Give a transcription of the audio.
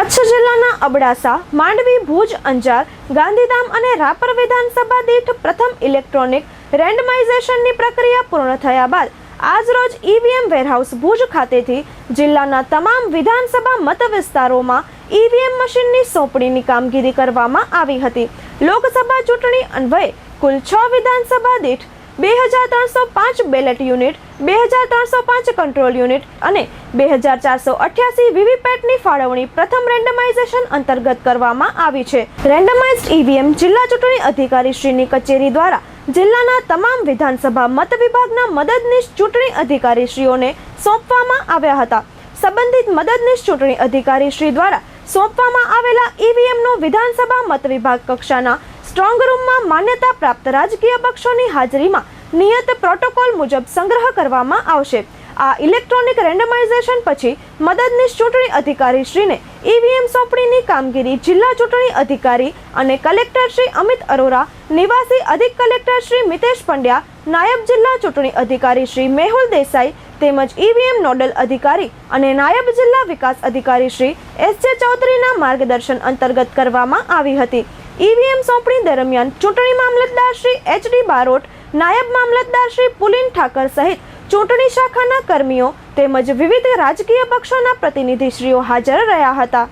કચ્છ જિલ્લાના અબડાસા, માંડવી, ભુજ, અંજાર, ગાંધીધામ અને રાપર વિધાનસભા દીઠ પ્રથમ ઇલેક્ટ્રોનિક રેન્ડમાઇઝેશનની પ્રક્રિયા પૂર્ણ થયા બાદ આજરોજ ઈવીએમ વેરહાઉસ ભુજ ખાતેથી જિલ્લાના તમામ વિધાનસભા મત વિસ્તારોમાં ઈવીએમ મશીનની સોંપણીની કામગીરી કરવામાં આવી હતી. લોકસભા ચૂંટણી અન્વયે કુલ છ વિધાનસભા દીઠ બે હજાર ત્રણસો પાંચ બેલેટ યુનિટ બે હજાર ત્રણસો પાંચ કંટ્રોલ યુનિટ અને બે હજાર ચારસો અઠ્યાસી વીવીપેટની ફાળવણી પ્રથમ રેન્ડમાઇઝેશન અંતર્ગત કરવામાં આવી છે. રેન્ડમાઇઝડ ઈવીએમ જિલ્લા ચૂંટણી અધિકારી શ્રીની કચેરી દ્વારા જિલ્લાના તમામ વિધાનસભા મત વિભાગના મદદનીશ ચૂંટણી અધિકારી શ્રીઓને સોંપવામાં આવ્યા હતા. સંબંધિત મદદનીશ ચૂંટણી અધિકારી શ્રી દ્વારા સોંપવામાં આવેલા ઈવીએમનો વિધાનસભા મત વિભાગ કક્ષાના સ્ટ્રોંગ રૂમમાં માન્યતા પ્રાપ્ત રાજકીય પક્ષોની હાજરીમાં નિયત પ્રોટોકોલ મુજબ સંગ્રહ કરવામાં આવશે. આ ઇલેક્ટ્રોનિક રેન્ડમાઇઝેશન પછી મદદનીશ ચૂંટણી અધિકારી શ્રીને ઈવીએમ સોંપણીની કામગીરી જિલ્લા ચૂંટણી અધિકારી અને કલેક્ટર શ્રી અમિત અરોરા, નિવાસી અધિક કલેક્ટર શ્રી મિતેશ પંડ્યા, નાયબ જિલ્લા ચૂંટણી અધિકારી શ્રી મેહુલ દેસાઈ તેમજ ઈવીએમ નોડલ અધિકારી અને નાયબ જિલ્લા વિકાસ અધિકારી શ્રી એસ જે ચૌધરીના માર્ગદર્શન અંતર્ગત કરવામાં આવી હતી. ઈવીએમ સોંપણી દરમિયાન ચૂંટણી મામલતદાર શ્રી એચ ડી બારોટ નાયબ મામલતદાર શ્રી પુલિન ઠાકર સહિત ચૂંટણી શાખાના કર્મીઓ તેમજ વિવિધ રાજકીય પક્ષોના પ્રતિનિધિશ્રીઓ હાજર રહ્યા હતા.